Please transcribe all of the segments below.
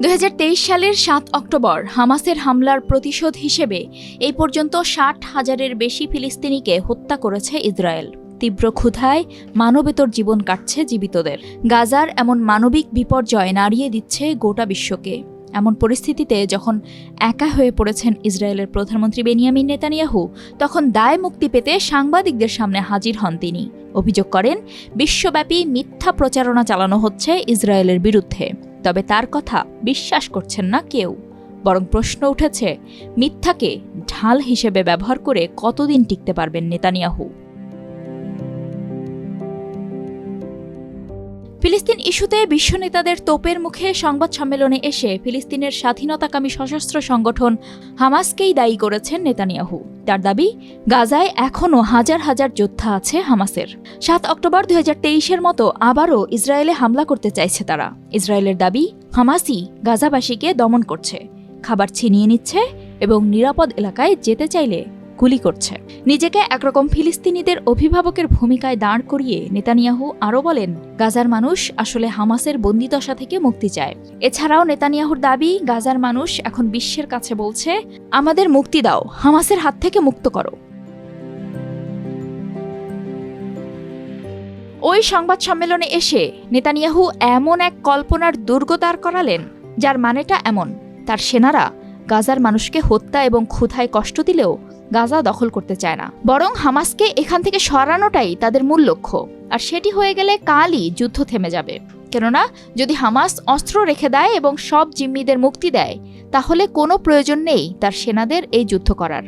দু হাজার তেইশ সালের সাত অক্টোবর হামাসের হামলার প্রতিশোধ হিসেবে এই পর্যন্ত ষাট হাজারের বেশি ফিলিস্তিনিকে হত্যা করেছে ইসরায়েল। তীব্র ক্ষুধায় মানবেতর জীবন কাটছে জীবিতদের। গাজার এমন মানবিক বিপর্যয় নাড়িয়ে দিচ্ছে গোটা বিশ্বকে। এমন পরিস্থিতিতে যখন একা হয়ে পড়েছেন ইসরায়েলের প্রধানমন্ত্রী বেনিয়ামিন নেতানিয়াহু, তখন দায় মুক্তি পেতে সাংবাদিকদের সামনে হাজির হন তিনি। অভিযোগ করেন, বিশ্বব্যাপী মিথ্যা প্রচারণা চালানো হচ্ছে ইসরায়েলের বিরুদ্ধে। তবে তার কথা বিশ্বাস করছেন না কেউ। বরং প্রশ্ন উঠেছে, মিথ্যাকে ঢাল হিসেবে ব্যবহার করে কতদিন টিকতে পারবেন নেতানিয়াহু? ফিলিস্তিন ইস্যুতে বিশ্ব নেতাদের তোপের মুখে সংবাদ সম্মেলনে এসে ফিলিস্তিনের স্বাধীনতাকামী সশস্ত্র সংগঠন হামাসকেই দায়ী করেছেন নেতানিয়াহু। তার দাবি, গাজায় এখনও হাজার হাজার যোদ্ধা আছে হামাসের। সাত অক্টোবর দুই হাজার তেইশের মতো আবারও ইসরায়েলে হামলা করতে চাইছে তারা। ইসরায়েলের দাবি, হামাসই গাজাবাসীকে দমন করছে। খাবার ছিনিয়ে নিচ্ছে এবং নিরাপদ এলাকায় যেতে চাইলে গুলি করছে। নিজেকে একরকম ফিলিস্তিনিদের অভিভাবকের ভূমিকায় দাঁড় করিয়ে নেতানিয়াহু আরও বলেন, গাজার মানুষ আসলে হামাসের বন্দিদশা থেকে মুক্তি চায়। এছাড়াও নেতানিয়াহুর দাবি, গাজার মানুষ এখন বিশ্বের কাছে বলছে, আমাদের মুক্তি দাও, হামাসের হাত থেকে মুক্ত করো। ওই সংবাদ সম্মেলনে এসে নেতানিয়াহু এমন এক কল্পনার দুর্গ দাঁড় করালেন, যার মানেটা এমন, তার সেনারা গাজার মানুষকে হত্যা এবং ক্ষুধায় কষ্ট দিলেও গাজা দখল করতে চায় না। বরং হামাসকে এখান থেকে সরানোটাই তাদের মূল লক্ষ্য। আর সেটি হয়ে গেলে কালই যুদ্ধ থেমে যাবে। কেননা, যদি হামাস অস্ত্র রেখে দেয় এবং সব জিম্মিদের মুক্তি দেয়, তাহলে কোনো প্রয়োজন নেই তার সেনাদের এই যুদ্ধ করার।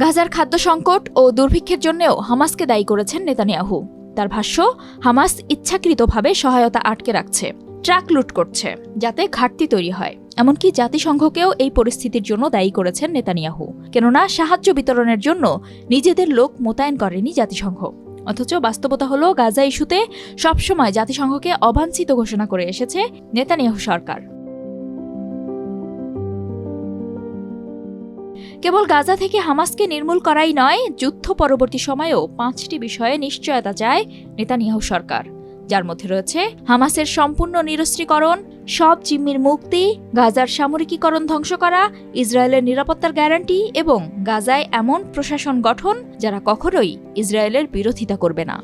গাজার খাদ্য সংকট ও দুর্ভিক্ষের জন্যও হামাসকে দায়ী করেছেন নেতানিয়াহু। তার ভাষ্য, হামাস ইচ্ছাকৃতভাবে সহায়তা আটকে রাখছে। ট্রাক লুট করছে, যাতে ঘাটতি তৈরি হয়। এমনকি জাতিসংঘকেও এই পরিস্থিতির জন্য দায়ী করেছেন নেতানিয়াহু। কেননা, সাহায্য বিতরণের জন্য নিজেদের লোক মোতায়েন করেনি জাতিসংঘ। অথচ বাস্তবতা হলো, গাজা ইস্যুতে সবসময় জাতিসংঘকে অবাঞ্ছিত ঘোষণা করে এসেছে নেতানিয়াহু সরকার। কেবল গাজা থেকে হামাসকে নির্মূল করাই নয়, যুদ্ধ পরবর্তী সময়েও পাঁচটি বিষয়ে নিশ্চয়তা চায় নেতানিয়াহু সরকার। যার মধ্যে রয়েছে হামাসের সম্পূর্ণ নিরস্ত্রীকরণ, সব জিম্মির মুক্তি, গাজার সামরিকীকরণ ধ্বংস করা, ইসরায়েলের নিরাপত্তার গ্যারান্টি এবং গাজায় এমন প্রশাসন গঠন যারা কখনোই ইসরায়েলের বিরোধিতা করবে না।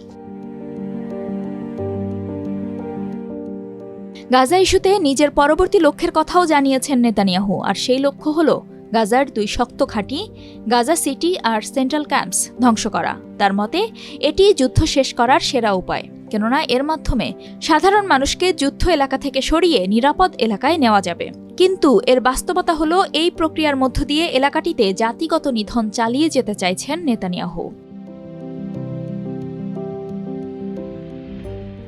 গাজা ইস্যুতে নিজের পরবর্তী লক্ষ্যের কথাও জানিয়েছেন নেতানিয়াহু, আর সেই লক্ষ্য হল গাজার দুই শক্ত ঘাঁটি, গাজা সিটি আর সেন্ট্রাল ক্যাম্পস ধ্বংস করা। তার মতে, এটি যুদ্ধ শেষ করার সেরা উপায়। কেননা, এর মাধ্যমে সাধারণ মানুষকে যুদ্ধ এলাকা থেকে সরিয়ে নিরাপদ এলাকায় নেওয়া যাবে। কিন্তু এর বাস্তবতা হলো, এই প্রক্রিয়ার মধ্য দিয়ে এলাকাটিতে জাতিগত নিধন চালিয়ে যেতে চাইছেন নেতানিয়াহু।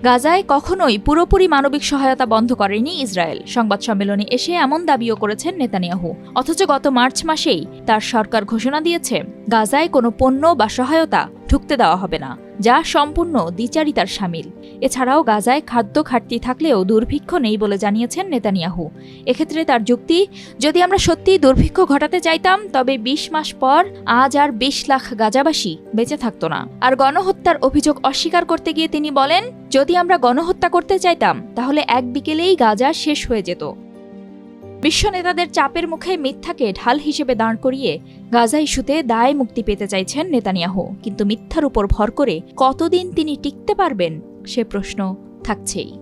গাজায় কখনোই পুরোপুরি মানবিক সহায়তা বন্ধ করেনি ইসরায়েল। সংবাদ সম্মেলনে এসে এমন দাবিও করেছেন নেতানিয়াহু। অথচ গত মার্চ মাসেই তার সরকার ঘোষণা দিয়েছে গাজায় কোনো পণ্য বা সহায়তা ঢুকতে দেওয়া হবে না, যা সম্পূর্ণ দ্বিচারিতার সামিল। এছাড়াও গাজায় খাদ্য ঘাটতি থাকলেও দুর্ভিক্ষ নেই বলে জানিয়েছেন নেতানিয়াহু। এক্ষেত্রে তার যুক্তি, যদি আমরা সত্যি দুর্ভিক্ষ ঘটাতে চাইতাম, তবে ২০ মাস পর আজ আর ২০ লাখ গাজাবাসী বেঁচে থাকতো না। আর গণহত্যার অভিযোগ অস্বীকার করতে গিয়ে তিনি বলেন, যদি আমরা গণহত্যা করতে চাইতাম, তাহলে এক বিকেলেই গাজা শেষ হয়ে যেত। বিশ্ব নেতাদের চাপের মুখে মিথ্যাকে ঢাল হিসেবে দাঁড় করিয়ে গাজা ইস্যুতে দায় মুক্তি পেতে চাইছেন নেতানিয়াহু। কিন্তু মিথ্যার উপর ভর করে কতদিন তিনি টিকতে পারবেন, সে প্রশ্ন থাকছেই।